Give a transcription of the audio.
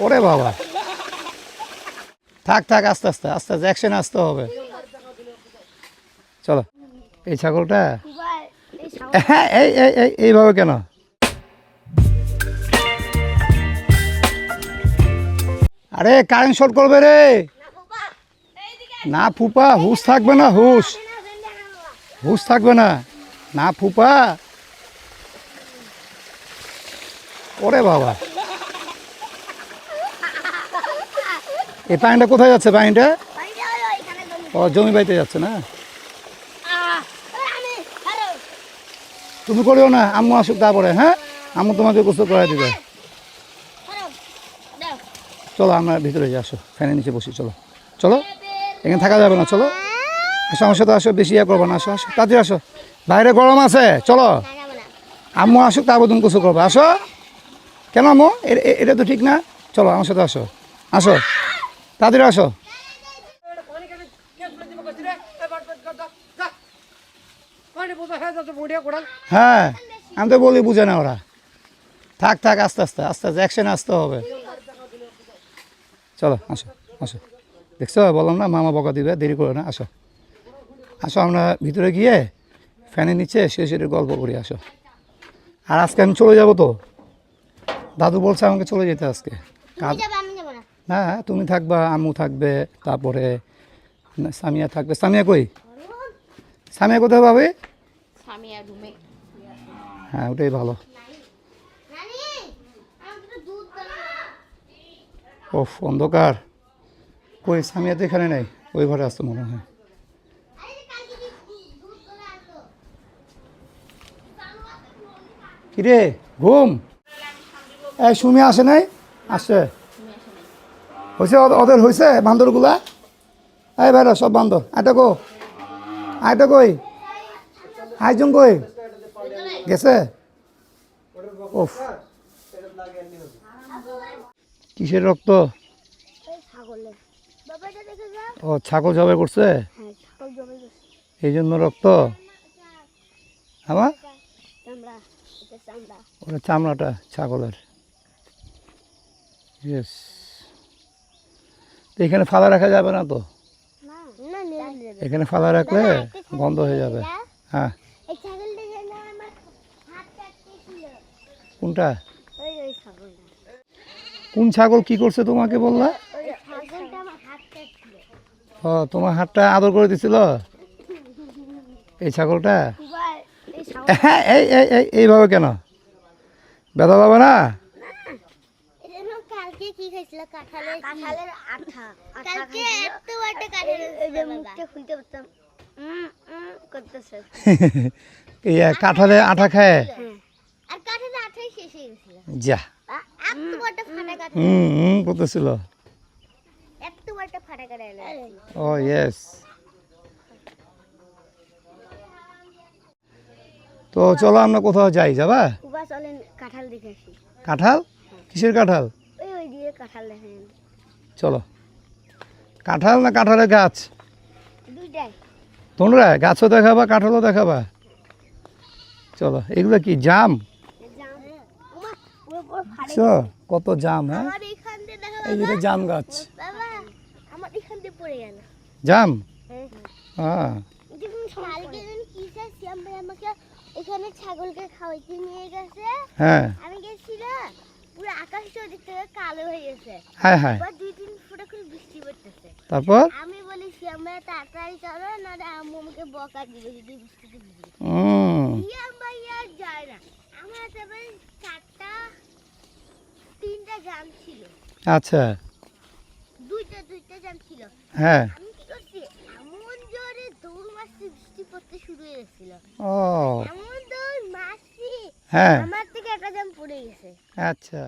ওরে বাবা। থাক থাক, আস্তে আস্তে আস্তে আস্তে অ্যাকশনে আসতে হবে। চলো। এই ছাগলটা? হ্যাঁ এই এই এই, এইভাবে কেন? আরে কারেন্ট শর্ট করবে রে। না ফুপা, হুশ থাকবে না, হুশ। হুশ থাকবে না। না ফুপা। ওরে বাবা। এই পানিটা কোথায় যাচ্ছে? পানিটা? ও জমি বাড়িতে যাচ্ছে না? তুমি করিও না আম্মু আসুক তারপরে হ্যাঁ? আম্মু তোমাকে গোসল করে দিবে। চলো আমরা ভিতরে যাই আসো। ফ্যানের নিচে বসি চলো। চলো এখানে থাকা যাবে না চলো। আসো আমার সাথে আসো বেশি ইয়ে করব না আসো আসো। তাড়াতাড়ি আসো। বাইরে গরম আছে চলো। আম্মু আসুক তারপর তুমি গোসল করব। আসো। কেন আম্মু? এটা তো ঠিক না। চলো আমার সাথে আসো। আসো। তাড়াতাড়ি আসো। হ্যাঁ আমি তো বলি বুঝে না ওরা। থাক থাক, আস্তে আস্তে আস্তে আস্তে অ্যাকশনে আসতে হবে। চলো, আসো আসো। দেখছ, বললাম না, মামা বকা দিবে, দেরি করে না, আসো। আসো আমরা ভিতরে গিয়ে ফ্যানের নিচে শুয়ে শুয়ে গল্প করি, আসো। আর আজকে আমি চলে যাব তো? দাদু বলছে আমাকে চলে যেতে আজকে। কাজ না তুমি থাকবা আম্মু থাকবে তারপরে সামিয়া থাকবে। সামিয়া কই? সামিয়া কোথায় পাবে? সামিয়া রুমে। হ্যাঁ ওটাই ভালো। ওফ অন্ধকার। কই সামিয়া তো এখানে নেই। ওই ঘরে আসতো মনে হয়। কিরে ঘুম? এই সুমি আসে নাই? আসছে হয়েছে ওদের- হয়েছে বান্দরগুলা? এই ভাইরা, সব বান্দর। আইটা কো। আইটা কই? আইজন কই? গেছে? ওফ কিসের রক্ত? ও, ছাগল জবাই করছে? এই জন্য রক্ত? আমার ওটা চামড়াটা, ছাগলের। ইয়েস এখানে ফালা রাখা যাবে না তো? এখানে ফালা রাখলে বন্ধ হয়ে যাবে। হ্যাঁ। কোনটা? কোন ছাগল কি করছে তোমাকে বললা? ও তোমার হাতটা আদর করে দিছিল? এই ছাগলটা? এই হ্যাঁ এই এই এই এইভাবে কেন? ব্যথা পাবে না? কালকে কি খাইছিল? কাঁঠালের কাঁঠালের আঠা। কালকে এত বড় কাঁঠালের এই যে মুখটা খুলতে পারতাম। করতেছে। এই কাঁঠালে আঠা খায়? হ্যাঁ। আর কাঁঠালের আঠাই শেষ হয়ে গেছিল। যা। আ- এত বড় ফাটা কাঁঠাল হুম হুম করতেছিল। এত বড় ফাটা কাঁঠাল ও ইয়েস তো চলো আমরা কোথাও যাই যাবা? কাঁঠাল দেখে আসি। কাঁঠাল? কিসের কাঁঠাল? কাঁঠাল দেখেন। চলো। কাঁঠাল না কাঁঠালের গাছ? তোমরা গাছও দেখাবা কাঁঠালও দেখাবা। চলো এগুলো কি জাম? কত জাম হ্যাঁ? এই যেটা জাম গাছ। জাম? হ্যাঁ হ্যাঁ। এখানে ছাগলকে খাওয়াইতে নিয়ে গেছে। হ্যাঁ আমি গেছি না পুরো আকাশটা ওদিক থেকে কালো হয়ে গেছে। হ্যাঁ হ্যাঁ। দুই তিন ফুটা করে বৃষ্টি পড়তেছে। তারপর? আমি বলি শ্যামা তাড়াতাড়ি চলো না আম্মু আমাকে বকা দিবে যদি বৃষ্টিতে ভিজে হুম যায় না। আমার তারপরে চারটা তিনটা জাম ছিল। আচ্ছা। দুইটা দুইটা জাম ছিল। হ্যাঁ। আমি কি করছি? এমন জোরে দৌড় মারছি বৃষ্টি পড়তে শুরু হয়ে গেছিল। ও। এমন দৌড় মারছি হ্যাঁ। আমার থেকে একটা জাম পড়ে গেছে। আচ্ছা।